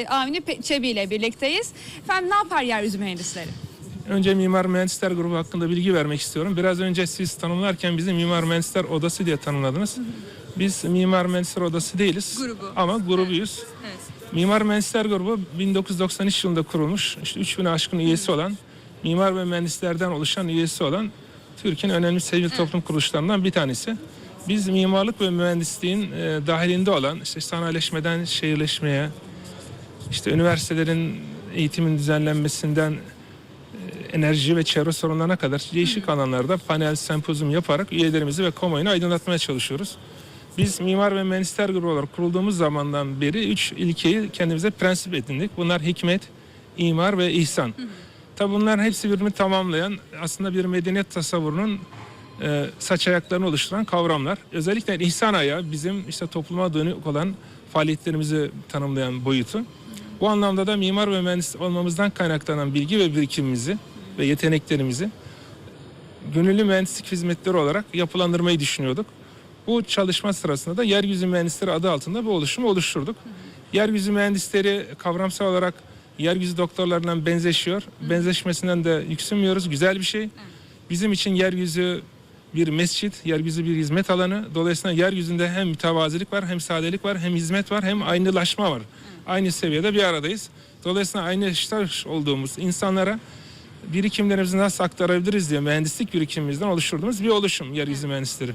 e, Avni Pe- Çebi ile birlikteyiz. Efendim ne yapar yeryüzü mühendisleri? Önce Mimar Mühendisler Grubu hakkında bilgi vermek istiyorum. Biraz önce siz tanımlarken bizi Mimar Mühendisler Odası diye tanımladınız. Biz Mimar Mühendisler Odası değiliz. Grubu. Ama grubuyuz. Evet. Mimar Mühendisler Grubu 1993 yılında kurulmuş. İşte 3000 aşkın üyesi olan, mimar ve mühendislerden oluşan üyesi olan Türkiye'nin önemli sivil toplum kuruluşlarından bir tanesi. Biz mimarlık ve mühendisliğin e, dahilinde olan işte sanayileşmeden şehirleşmeye, işte üniversitelerin eğitimin düzenlenmesinden e, enerji ve çevre sorunlarına kadar değişik alanlarda panel, sempozyum yaparak üyelerimizi ve kamuoyunu aydınlatmaya çalışıyoruz. Biz mimar ve mühendisler grubu olarak kurulduğumuz zamandan beri üç ilkeyi kendimize prensip edindik. Bunlar hikmet, imar ve ihsan. Tabi bunların hepsi birbirini tamamlayan aslında bir medeniyet tasavvurunun e, saç ayaklarını oluşturan kavramlar. Özellikle ihsan ayağı bizim işte topluma dönük olan faaliyetlerimizi tanımlayan boyutu. Bu anlamda da mimar ve mühendis olmamızdan kaynaklanan bilgi ve birikimimizi ve yeteneklerimizi gönüllü mühendislik hizmetleri olarak yapılandırmayı düşünüyorduk. Bu çalışma sırasında da yeryüzü mühendisleri adı altında bu oluşumu oluşturduk. Yeryüzü mühendisleri kavramsal olarak yeryüzü doktorlarından benzeşiyor. Benzeşmesinden de yüksünmüyoruz. Güzel bir şey. Bizim için yeryüzü bir mescit, yeryüzü bir hizmet alanı. Dolayısıyla yeryüzünde hem mütevazilik var, hem sadelik var, hem hizmet var, hem aynılaşma var. Aynı seviyede bir aradayız. Dolayısıyla aynı işler olduğumuz insanlara birikimlerimizi nasıl aktarabiliriz diye mühendislik birikimimizden oluşturduğumuz bir oluşum yeryüzü mühendisleri.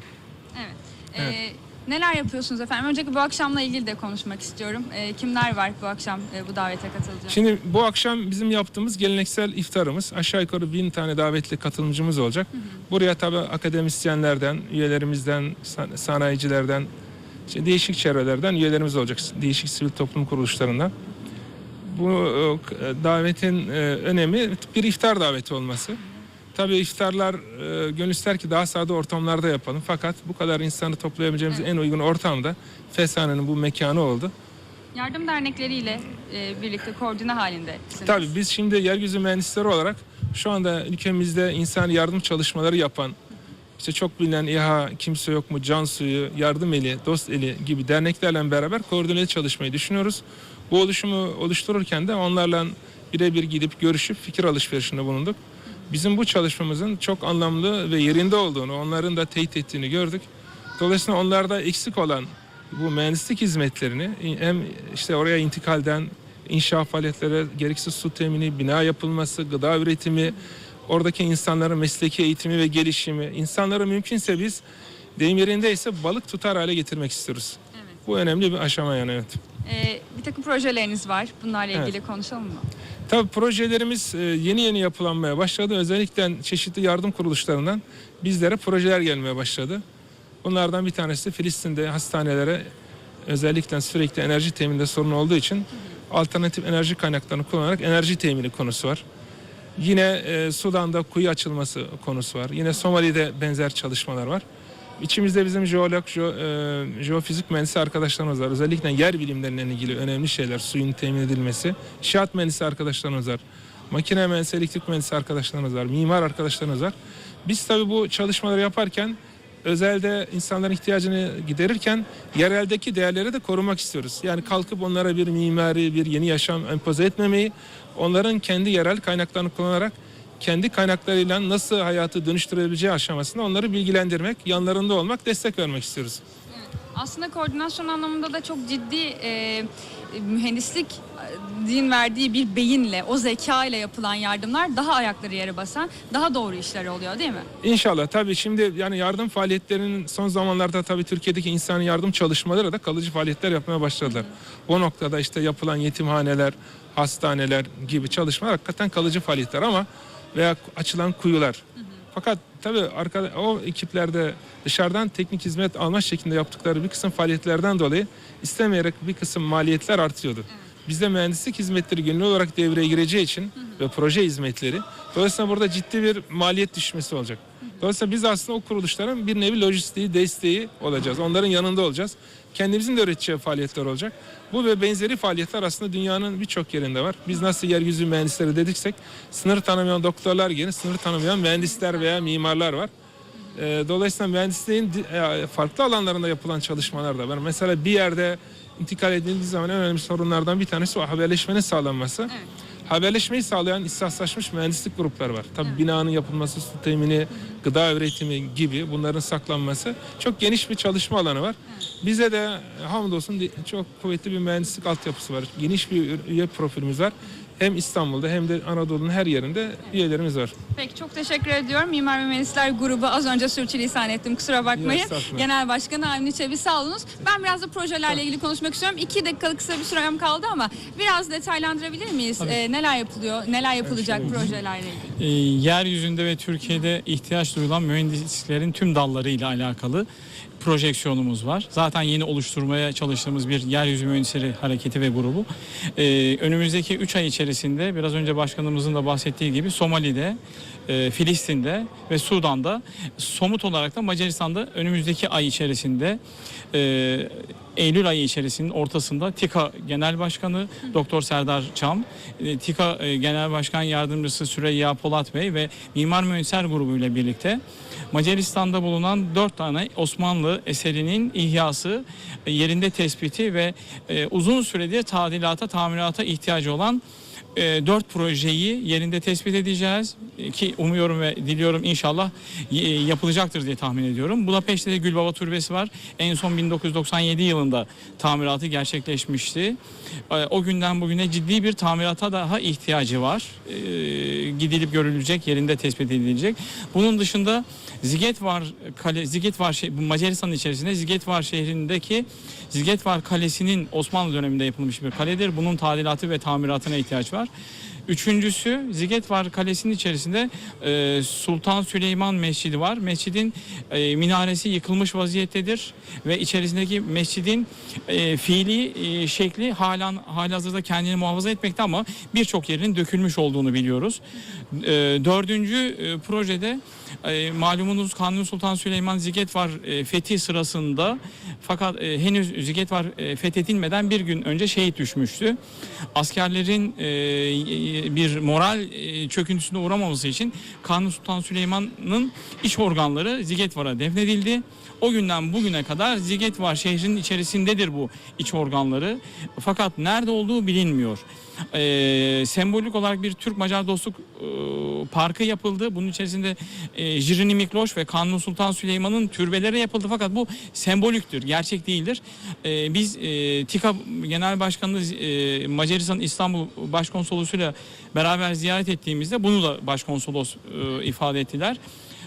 Evet. Ee, neler yapıyorsunuz efendim? Önceki bu akşamla ilgili de konuşmak istiyorum. Ee, kimler var bu akşam e, bu davete katılacak? Şimdi bu akşam bizim yaptığımız geleneksel iftarımız aşağı yukarı bin tane davetli katılımcımız olacak. Buraya tabi akademisyenlerden, üyelerimizden, san- sanayicilerden, işte değişik çevrelerden üyelerimiz olacak. Değişik sivil toplum kuruluşlarından. Bu e, davetin e, önemi bir iftar daveti olması. Tabii iftarlar e, gönül ister ki daha sade ortamlarda yapalım. Fakat bu kadar insanı toplayabileceğimiz en uygun ortamda Fesane'nin bu mekanı oldu. Yardım dernekleriyle birlikte koordine halinde. Tabii biz şimdi yeryüzü mühendisleri olarak şu anda ülkemizde insan yardım çalışmaları yapan işte çok bilinen İHA, Kimse Yok mu, Can Suyu, Yardım Eli, Dost Eli gibi derneklerle beraber koordineli çalışmayı düşünüyoruz. Bu oluşumu oluştururken de onlarla birebir gidip görüşüp fikir alışverişinde bulunduk. Bizim bu çalışmamızın çok anlamlı ve yerinde olduğunu, onların da teyit ettiğini gördük. Dolayısıyla onlarda eksik olan bu mühendislik hizmetlerini hem işte oraya intikalden inşa faaliyetleri, gereksiz su temini, bina yapılması, gıda üretimi, oradaki insanların mesleki eğitimi ve gelişimi, insanları mümkünse biz deyim yerindeyse balık tutar hale getirmek istiyoruz. Evet. Bu önemli bir aşama yani evet. Ee, bir takım projeleriniz var. Bunlarla Evet. ilgili konuşalım mı? Tabii projelerimiz e, yeni yeni yapılanmaya başladı. Özellikle çeşitli yardım kuruluşlarından bizlere projeler gelmeye başladı. Bunlardan bir tanesi Filistin'de hastanelere özellikle sürekli enerji temininde sorun olduğu için alternatif enerji kaynaklarını kullanarak enerji temini konusu var. Yine e, Sudan'da kuyu açılması konusu var. Yine Somali'de benzer çalışmalar var. İçimizde bizim jeolog, jeo- e, jeofizik mühendisi arkadaşlarımız var. Özellikle yer bilimleriyle ilgili önemli şeyler, suyun temin edilmesi. İnşaat mühendisi arkadaşlarımız var. Makine mühendisi, elektrik mühendisi arkadaşlarımız var. Mimar arkadaşlarımız var. Biz tabii bu çalışmaları yaparken özelde insanların ihtiyacını giderirken yereldeki değerleri de korumak istiyoruz. Yani kalkıp onlara bir mimari, bir yeni yaşam empoze etmemeyi, onların kendi yerel kaynaklarını kullanarak kendi kaynaklarıyla nasıl hayatı dönüştürebileceği aşamasında onları bilgilendirmek, yanlarında olmak, destek vermek istiyoruz. Aslında koordinasyon anlamında da çok ciddi e, mühendislik e, din verdiği bir beyinle, o zeka ile yapılan yardımlar daha ayakları yere basan, daha doğru işler oluyor değil mi? İnşallah tabii şimdi yani yardım faaliyetlerinin son zamanlarda tabii Türkiye'deki insani yardım çalışmaları da kalıcı faaliyetler yapmaya başladılar. Bu noktada işte yapılan yetimhaneler, hastaneler gibi çalışmalar hakikaten kalıcı faaliyetler ama veya açılan kuyular. Fakat tabii arka, o ekiplerde dışarıdan teknik hizmet alma şeklinde yaptıkları bir kısım faaliyetlerden dolayı istemeyerek bir kısım maliyetler artıyordu. Bizde mühendislik hizmetleri gönüllü olarak devreye gireceği için ve proje hizmetleri dolayısıyla burada ciddi bir maliyet düşmesi olacak. Dolayısıyla biz aslında o kuruluşların bir nevi lojistiği, desteği olacağız. Onların yanında olacağız. Kendimizin de üreteceği faaliyetler olacak. Bu ve benzeri faaliyetler aslında dünyanın birçok yerinde var. Biz nasıl yeryüzü mühendisleri dediksek sınır tanımayan doktorlar yerine sınır tanımayan mühendisler veya mimarlar var. Ee, Dolayısıyla mühendisliğin di- farklı alanlarında yapılan çalışmalar da var. Mesela bir yerde intikal edildiği zaman en önemli sorunlardan bir tanesi o haberleşmenin sağlanması. Haberleşmeyi sağlayan ihtisaslaşmış mühendislik grupları var. Tabii binanın yapılması, su temini, gıda üretimi gibi bunların saklanması çok geniş bir çalışma alanı var. Bize de hamdolsun di- çok kuvvetli bir mühendislik altyapısı var. Geniş bir üye profilimiz var. Hem İstanbul'da hem de Anadolu'nun her yerinde üyelerimiz var. Peki çok teşekkür ediyorum. Mimar ve Mühendisler Grubu az önce sürçülisan ettim kusura bakmayın. Yok, estağfurullah. Genel Başkanı Avni Çebi sağ olunuz. Ben biraz da projelerle ilgili konuşmak istiyorum. İki dakikalık kısa bir sürem kaldı ama biraz detaylandırabilir miyiz? Ee, neler yapılıyor, neler yapılacak projelerle ilgili? e, yeryüzünde ve Türkiye'de ihtiyaç duyulan mühendisliklerin tüm dallarıyla alakalı projeksiyonumuz var. Zaten yeni oluşturmaya çalıştığımız bir yeryüzü mühendisleri hareketi ve grubu. E, önümüzdeki 3 ay içerisinde biraz önce başkanımızın da bahsettiği gibi Somali'de, e, Filistin'de ve Sudan'da somut olarak da Macaristan'da önümüzdeki ay içerisinde e, Eylül ayı içerisinin ortasında TİKA Genel Başkanı Doktor Serdar Çam, e, TİKA e, Genel Başkan Yardımcısı Süreyya Polat Bey ve Mimar Mühendisler Grubu ile birlikte Macaristan'da bulunan dört tane Osmanlı eserinin ihyası, e, yerinde tespiti ve e, uzun süredir tadilata, tamirata ihtiyacı olan dört projeyi yerinde tespit edeceğiz E, ki umuyorum ve diliyorum inşallah e, yapılacaktır diye tahmin ediyorum. Budapeşte Gülbaba Türbesi var. En son 1997 yılında tamiratı gerçekleşmişti. E, O günden bugüne ciddi bir tamirata daha ihtiyacı var. E, Gidilip görülecek, yerinde tespit edilecek. Bunun dışında Zigetvar kale Zigetvar Macaristan içerisinde Zigetvar şehrindeki Zigetvar Kalesi'nin Osmanlı döneminde yapılmış bir kaledir. Bunun tadilatı ve tamiratına ihtiyaç var. var. Üçüncüsü Zigetvar Kalesi'nin içerisinde e, Sultan Süleyman Mescidi var. Mescidin e, minaresi yıkılmış vaziyettedir ve içerisindeki mescidin e, fiili e, şekli halen halihazırda kendini muhafaza etmekte ama birçok yerinin dökülmüş olduğunu biliyoruz. E, dördüncü e, projede e, malumunuz Kanuni Sultan Süleyman Zigetvar e, fethi sırasında fakat e, henüz Zigetvar e, fethedilmeden bir gün önce şehit düşmüştü. Askerlerin e, bir moral e, çöküntüsüne uğramaması için Kanuni Sultan Süleyman'ın iç organları Zigetvar'a defnedildi. O günden bugüne kadar Zigetvar şehrinin içerisindedir bu iç organları. Fakat nerede olduğu bilinmiyor. Ee, sembolik olarak bir Türk-Macar dostluk e, parkı yapıldı. Bunun içerisinde e, Jirini Mikloş ve Kanuni Sultan Süleyman'ın türbeleri yapıldı. Fakat bu semboliktir, gerçek değildir. Ee, biz e, TİKA Genel Başkanı e, Macaristan İstanbul Başkonsolosuyla beraber ziyaret ettiğimizde bunu da Başkonsolos e, ifade ettiler.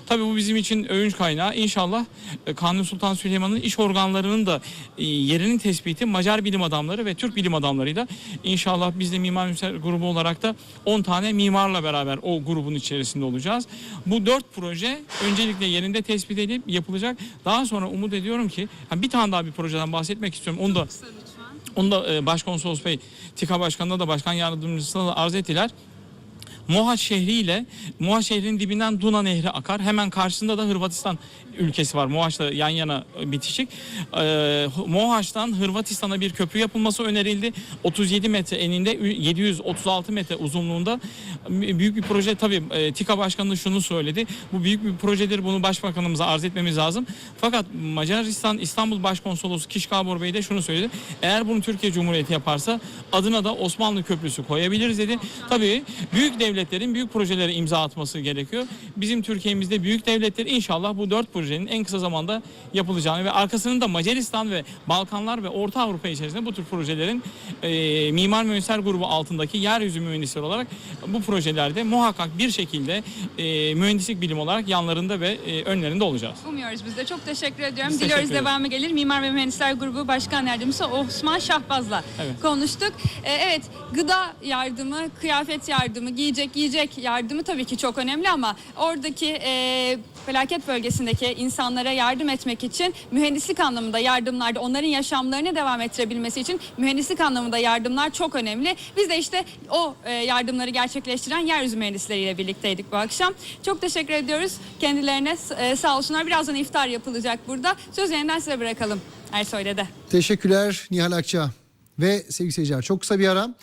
Tabii bu bizim için övünç kaynağı. İnşallah e, Kanuni Sultan Süleyman'ın iş organlarının da e, yerinin tespiti Macar bilim adamları ve Türk bilim adamlarıyla inşallah biz de Mimar Mühendisler grubu olarak da 10 tane mimarla beraber o grubun içerisinde olacağız. Bu dört proje öncelikle yerinde tespit edilip yapılacak. Daha sonra umut ediyorum ki bir tane daha bir projeden bahsetmek istiyorum. Onu da onu da e, Başkonsolos Bey, TİKA Başkanı'na da Başkan Yardımcısına da arz ettiler. Mohaç şehri ile Mohaç şehrinin dibinden Duna Nehri akar. Hemen karşısında da Hırvatistan ülkesi var. Mohaç'la yan yana bitişik. Ee, Hırvatistan'a bir köprü yapılması önerildi. 37 metre eninde 736 metre uzunluğunda büyük bir proje tabii e, TİKA Başkanı şunu söyledi. Bu büyük bir projedir. Bunu Başbakanımıza arz etmemiz lazım. Fakat Macaristan İstanbul Başkonsolosu Kişkabur Bey de şunu söyledi. Eğer bunu Türkiye Cumhuriyeti yaparsa adına da Osmanlı Köprüsü koyabiliriz dedi. Tabii büyük devletlerin büyük projelere imza atması gerekiyor. Bizim Türkiye'mizde büyük devletler inşallah bu dört projenin en kısa zamanda yapılacağını ve arkasının da Macaristan ve Balkanlar ve Orta Avrupa içerisinde bu tür projelerin e, Mimar Mühendisler Grubu altındaki yeryüzü mühendisleri olarak bu projelerde muhakkak bir şekilde e, mühendislik bilim olarak yanlarında ve e, önlerinde olacağız. Umuyoruz biz de. Çok teşekkür ediyorum. Biz Diliyoruz teşekkür devamı gelir. Mimar ve Mühendisler Grubu Başkan Yardımcısı Osman Şahbaz'la Evet. konuştuk. Ee, evet gıda yardımı, kıyafet yardımı, giyecek yiyecek yardımı tabii ki çok önemli ama oradaki e, felaket bölgesindeki insanlara yardım etmek için mühendislik anlamında yardımlarda onların yaşamlarını devam ettirebilmesi için mühendislik anlamında yardımlar çok önemli. Biz de işte o e, yardımları gerçekleştiren yeryüzü mühendisleriyle birlikteydik bu akşam. Çok teşekkür ediyoruz kendilerine e, sağ olsunlar. Birazdan iftar yapılacak burada. Söz yeniden size bırakalım Ersoy'da da. Teşekkürler Nihal Akça ve sevgili seyirciler çok kısa bir ara.